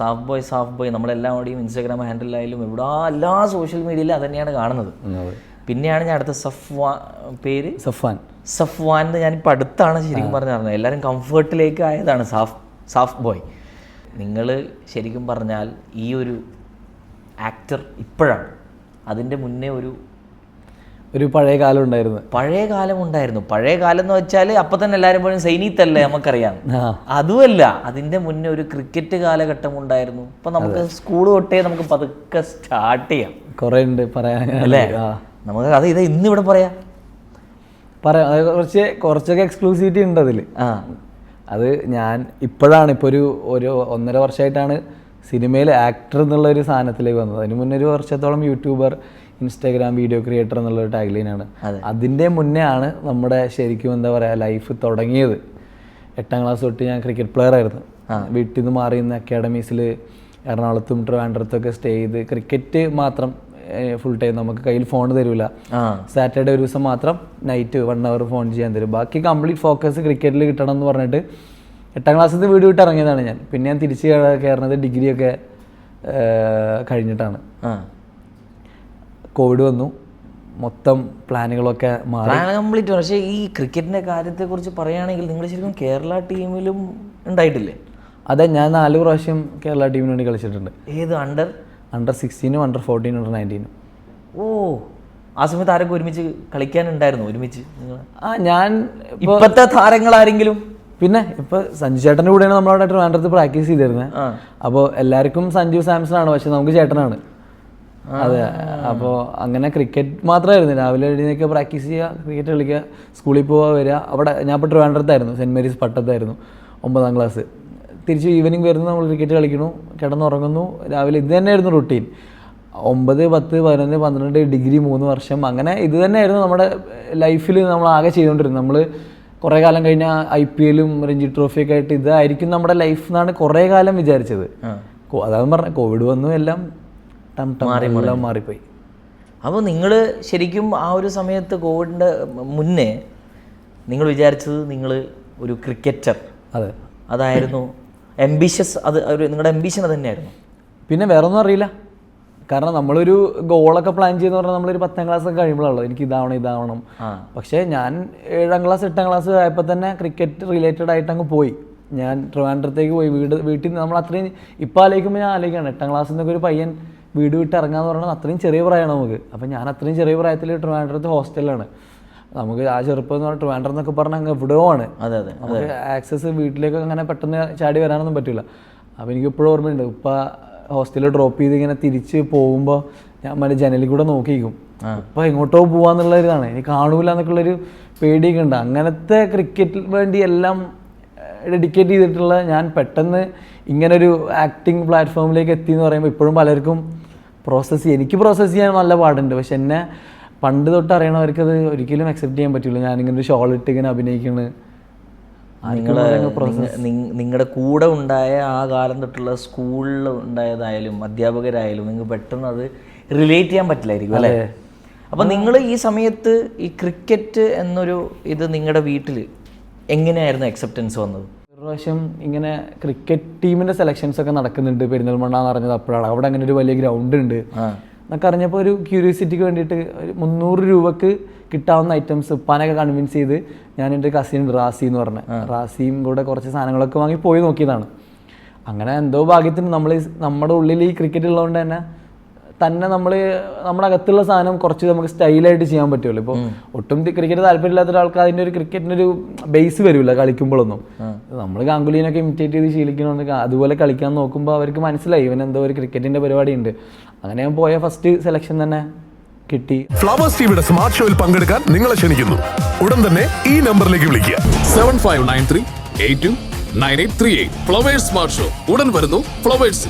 SAFF boy SAFF boy നമ്മളെല്ലാം കൂടിയും Instagram ഹാൻഡിലായാലും ഇവിടെ എല്ലാ സോഷ്യൽ മീഡിയയിലും അത് തന്നെയാണ് കാണുന്നത് പിന്നെയാണ് ഞാൻ അടുത്ത സഫ്വാ പേര്? സഫ്വാൻ സഫ്വാൻ എന്ന് ഞാൻ ഇപ്പം അടുത്താണ് ശരിക്കും പറഞ്ഞു പറഞ്ഞത് എല്ലാവരും കംഫർട്ടിലേക്ക് ആയതാണ് സാഫ് സാഫ് ബോയ് നിങ്ങൾ ശരിക്കും പറഞ്ഞാൽ ഈ ഒരു ആക്ടർ ഇപ്പോഴാണ്. അതിന്റെ മുന്നേ ഒരു ഒരു പഴയ കാലം ഉണ്ടായിരുന്നു. പഴയ കാലം ഉണ്ടായിരുന്നു. പഴയ കാലം എന്ന് വെച്ചാൽ അപ്പൊ തന്നെ എല്ലാവരും പോലും സൈനീത്തല്ലേ നമുക്കറിയാം. അതുമല്ല അതിന്റെ മുന്നേ ഒരു ക്രിക്കറ്റ് കാലഘട്ടം ഉണ്ടായിരുന്നു. ഇപ്പൊ നമുക്ക് സ്കൂൾ തൊട്ടേ നമുക്ക് പതുക്കെ സ്റ്റാർട്ട് ചെയ്യാം. കുറേ ഉണ്ട് പറയാൻ അല്ലേ? നമുക്ക് അത് ഇത് ഇന്ന് ഇവിടെ പറയാം. പറയാം. കുറച്ച് കുറച്ചൊക്കെ എക്സ്ക്ലൂസിവിറ്റി ഉണ്ട് അതിൽ ആ. അത് ഞാൻ ഇപ്പോഴാണ് ഇപ്പോൾ ഒരു ഒരു ഒന്നര വർഷമായിട്ടാണ് സിനിമയിൽ ആക്ടർ എന്നുള്ള ഒരു സാധനത്തിലേക്ക് വന്നത്. അതിന് മുന്നേ ഒരു വർഷത്തോളം യൂട്യൂബർ ഇൻസ്റ്റാഗ്രാം വീഡിയോ ക്രിയേറ്റർ എന്നുള്ള ടാഗ്ലൈൻ ടാഗ്ലൈനാണ് അതിന്റെ മുന്നേ ആണ് നമ്മുടെ ശരിക്കും എന്താ പറയുക ലൈഫ് തുടങ്ങിയത്. എട്ടാം ക്ലാസ് തൊട്ട് ഞാൻ ക്രിക്കറ്റ് പ്ലെയർ ആയിരുന്നു. വീട്ടിൽ നിന്ന് മാറി നിന്ന് അക്കാഡമീസിൽ എറണാകുളത്തും ട്രിവാൻഡ്രത്തും ഒക്കെ സ്റ്റേ ചെയ്ത് ക്രിക്കറ്റ് മാത്രം ഫുൾ ടൈം നമുക്ക് കയ്യിൽ ഫോൺ തരില്ല സാറ്റർഡേ ഒരു ദിവസം മാത്രം നൈറ്റ് വൺ അവർ ഫോൺ ചെയ്യാൻ തരും. ബാക്കി കംപ്ലീറ്റ് ഫോക്കസ് ക്രിക്കറ്റിൽ കിട്ടണം എന്ന് പറഞ്ഞിട്ട് എട്ടാം ക്ലാസ്സിൽ നിന്ന് വീട് വിട്ട് ഇറങ്ങിയതാണ് ഞാൻ. പിന്നെ ഞാൻ തിരിച്ച് കയറ- കയറുന്നത് ഡിഗ്രിയൊക്കെ കഴിഞ്ഞിട്ടാണ്. കോവിഡ് വന്നു. മൊത്തം പ്ലാനുകളൊക്കെ മാറി. പ്ലാൻ കംപ്ലീറ്റ് പക്ഷേ ഈ ക്രിക്കറ്റിന്റെ കാര്യത്തെക്കുറിച്ച് പറയുകയാണെങ്കിൽ നിങ്ങൾ ശരിക്കും കേരള ടീമിലും ഉണ്ടായിട്ടില്ലേ? അതെ ഞാൻ നാല് പ്രാവശ്യം കേരള ടീമിന് വേണ്ടി കളിച്ചിട്ടുണ്ട്. ഏത് അണ്ടർ അണ്ടർ സിക്സ്റ്റീനും അണ്ടർ ഫോർട്ടീനും അണ്ടർ നയന്റീനും ഓ ആ സമയത്ത് ആരൊക്കെ ഒരുമിച്ച് കളിക്കാനുണ്ടായിരുന്നു ഒരുമിച്ച് ആ ഞാൻ ഇപ്പോഴത്തെ ആരെങ്കിലും? പിന്നെ ഇപ്പൊ സഞ്ജു ചേട്ടന്റെ കൂടെയാണ് നമ്മളവിടെ ട്രിവാൻഡ്രത്ത് പ്രാക്ടീസ് ചെയ്തിരുന്നത്. അപ്പോൾ എല്ലാവർക്കും സഞ്ജു സാംസൺ ആണ് പക്ഷെ നമുക്ക് ചേട്ടനാണ്. അതെ അപ്പോൾ അങ്ങനെ ക്രിക്കറ്റ് മാത്രമായിരുന്നു രാവിലെ എഴുന്നേക്ക് പ്രാക്ടീസ് ചെയ്യുക ക്രിക്കറ്റ് കളിക്കുക സ്കൂളിൽ പോവുക വരിക. അവിടെ ഞാൻ ഇപ്പോൾ ട്രിവാൻഡ്രത്തായിരുന്നു സെന്റ് മേരീസ് പട്ടത്തായിരുന്നു ഒമ്പതാം ക്ലാസ് തിരിച്ച് ഈവനിങ് വരുന്നു നമ്മൾ ക്രിക്കറ്റ് കളിക്കുന്നു കിടന്നുറങ്ങുന്നു. രാവിലെ ഇത് തന്നെയായിരുന്നു റുട്ടീൻ ഒമ്പത് പത്ത് പതിനൊന്ന് പന്ത്രണ്ട് ഡിഗ്രി മൂന്ന് വർഷം. അങ്ങനെ ഇത് തന്നെയായിരുന്നു നമ്മുടെ ലൈഫിൽ നമ്മൾ ആകെ ചെയ്തുകൊണ്ടിരുന്നത്. നമ്മൾ കുറേ കാലം കഴിഞ്ഞാൽ ഐ പി എല്ലും രഞ്ജി ട്രോഫിയൊക്കെ ആയിട്ട് ഇതായിരിക്കും നമ്മുടെ ലൈഫ് എന്നാണ് കുറേ കാലം വിചാരിച്ചത്. അതാണ് പറഞ്ഞത് കോവിഡ് വന്നു എല്ലാം. ടം ടം എല്ലാം മാറിപ്പോയി. അപ്പോൾ നിങ്ങൾ ശരിക്കും ആ ഒരു സമയത്ത് കോവിഡിന്റെ മുന്നേ നിങ്ങൾ വിചാരിച്ചത് നിങ്ങൾ ഒരു ക്രിക്കറ്റർ. അതെ. അതായിരുന്നു എംബിഷ്യസ് അത് ഒരു നിങ്ങളുടെ എംബിഷൻ അത് തന്നെയായിരുന്നു. പിന്നെ വേറെ ഒന്നും അറിയില്ല. കാരണം നമ്മളൊരു ഗോളൊക്കെ പ്ലാൻ ചെയ്യുന്ന പറഞ്ഞാൽ നമ്മളൊരു പത്താം ക്ലാസ് ഒക്കെ കഴിയുമ്പോഴാണല്ലോ എനിക്ക് ഇതാവണം ഇതാവണം. പക്ഷേ ഞാൻ ഏഴാം ക്ലാസ് എട്ടാം ക്ലാസ് ആയപ്പോൾ തന്നെ ക്രിക്കറ്റ് റിലേറ്റഡ് ആയിട്ട് അങ്ങ് പോയി. ഞാൻ ട്രിവാൻഡ്രത്തേക്ക് പോയി. വീട് വീട്ടിൽ നിന്ന് നമ്മൾ അത്രയും ഇപ്പം ആലോചിക്കുമ്പോൾ ഞാൻ ആലോചിക്കുകയാണ്. എട്ടാം ക്ലാസ്സിൽ നിന്നൊക്കെ ഒരു പയ്യൻ വീട് വിട്ട് ഇറങ്ങാന്ന് പറഞ്ഞാൽ അത്രയും ചെറിയ പ്രായമാണ് നമുക്ക്. അപ്പം ഞാൻ അത്രയും ചെറിയ പ്രായത്തിൽ ട്രിവാൻഡ്രത്ത് ഹോസ്റ്റലിലാണ്. നമുക്ക് ആ ചെറുപ്പം എന്ന് പറഞ്ഞാൽ ട്രിവാൻഡ്രം എന്നൊക്കെ പറഞ്ഞാൽ അങ്ങ് എവിടെയോ ആണ്. അതെ അതെ നമുക്ക് ആക്സസ് വീട്ടിലേക്ക് അങ്ങനെ പെട്ടെന്ന് ചാടി വരാനൊന്നും പറ്റില്ല അപ്പോൾ എനിക്ക് ഇപ്പോഴും ഓർമ്മയുണ്ട്. ഉപ്പ ഹോസ്റ്റലിൽ ഡ്രോപ്പ് ചെയ്ത് ഇങ്ങനെ തിരിച്ച് പോകുമ്പോൾ ഞാൻ മറ്റേ ജനലിൽ കൂടെ നോക്കിയിരിക്കും. ഇപ്പം എങ്ങോട്ടോ പോവാന്നുള്ള ഇതാണ് എനിക്ക് കാണൂല എന്നൊക്കെയുള്ളൊരു പേടിയൊക്കെ ഉണ്ട്. അങ്ങനത്തെ ക്രിക്കറ്റിന് വേണ്ടി എല്ലാം ഡെഡിക്കേറ്റ് ചെയ്തിട്ടുള്ള ഞാൻ പെട്ടെന്ന് ഇങ്ങനൊരു ആക്ടിങ് പ്ലാറ്റ്ഫോമിലേക്ക് എത്തി എന്ന് പറയുമ്പോൾ ഇപ്പോഴും പലർക്കും പ്രോസസ്സ് എനിക്ക് പ്രോസസ്സ് ചെയ്യാൻ നല്ല പാടുണ്ട്. പക്ഷെ എന്നെ പണ്ട് തൊട്ട് അറിയണവർക്ക് അത് ഒരിക്കലും അക്സെപ്റ്റ് ചെയ്യാൻ പറ്റില്ല ഞാനിങ്ങനെ ഒരു ഷോൾ ഇട്ട് ഇങ്ങനെ അഭിനയിക്കുന്നത് നിങ്ങൾ നിങ്ങളുടെ കൂടെ ഉണ്ടായ ആ കാലം തൊട്ടുള്ള സ്കൂളിൽ ഉണ്ടായതായാലും അധ്യാപകരായാലും നിങ്ങൾക്ക് പെട്ടെന്ന് അത് റിലേറ്റ് ചെയ്യാൻ പറ്റില്ലായിരിക്കും അല്ലേ? അപ്പം നിങ്ങൾ ഈ സമയത്ത് ഈ ക്രിക്കറ്റ് എന്നൊരു ഇത് നിങ്ങളുടെ വീട്ടിൽ എങ്ങനെയായിരുന്നു അക്സെപ്റ്റൻസ് വന്നത്? ഒരു പ്രാവശ്യം ഇങ്ങനെ ക്രിക്കറ്റ് ടീമിന്റെ സെലക്ഷൻസ് ഒക്കെ നടക്കുന്നുണ്ട്. പെരിന്തൽമണ്ണ എന്ന് അറിഞ്ഞത് അപ്പോഴാണ്. അവിടെ അങ്ങനെ ഒരു വലിയ ഗ്രൗണ്ട് ഉണ്ട്. എന്നൊക്കെ അറിഞ്ഞപ്പോൾ ഒരു ക്യൂരിയോസിറ്റിക്ക് വേണ്ടിയിട്ട് ഒരു മുന്നൂറ് രൂപക്ക് കിട്ടാവുന്ന ഐറ്റംസ് ഉപ്പാനൊക്കെ കൺവിൻസ് ചെയ്ത് ഞാൻ എന്റെ കസിൻ റാസി എന്ന് പറഞ്ഞ റാസിയും കൂടെ കുറച്ച് സാധനങ്ങളൊക്കെ വാങ്ങി പോയി നോക്കിയതാണ്. അങ്ങനെ എന്തോ ഭാഗ്യത്തിന് നമ്മൾ നമ്മുടെ ഉള്ളിൽ ഈ ക്രിക്കറ്റ് ഉള്ളതുകൊണ്ട് തന്നെ തന്നെ നമ്മൾ നമ്മുടെ അകത്തുള്ള സാധനം കുറച്ച് നമുക്ക് സ്റ്റൈലായിട്ട് ചെയ്യാൻ പറ്റുമല്ലോ ഇപ്പോൾ ഒട്ടും ക്രിക്കറ്റ് താല്പര്യമില്ലാത്ത ഒരാൾക്ക് അതിന്റെ ഒരു ക്രിക്കറ്റിന്റെ ഒരു ബേസ് വരില്ല കളിക്കുമ്പോഴൊന്നും. നമ്മൾ ഗാംഗുലീനൊക്കെ ഇമിറ്റേറ്റ് ചെയ്ത് ശീലിക്കണമെന്ന് അതുപോലെ കളിക്കാൻ നോക്കുമ്പോൾ അവർക്ക് മനസ്സിലായി. ഇവൻ എന്തോ ഒരു ക്രിക്കറ്റിന്റെ പരിപാടി ഉണ്ട് അങ്ങനെ ഞാൻ പോയ ഫസ്റ്റ് സെലക്ഷൻ തന്നെ കിട്ടി. ഫ്ലവേഴ്സ് ടിവിയുടെ സ്മാർട്ട് ഷോയിൽ പങ്കെടുക്കാൻ നിങ്ങളെ ക്ഷണിക്കുന്നു. ഉടൻ തന്നെ ഈ നമ്പറിലേക്ക് വിളിക്കുക. Seven five nine three eight two nine eight three eight flowers smart show ഉടൻ വരുന്നു ഫ്ലവേഴ്സ്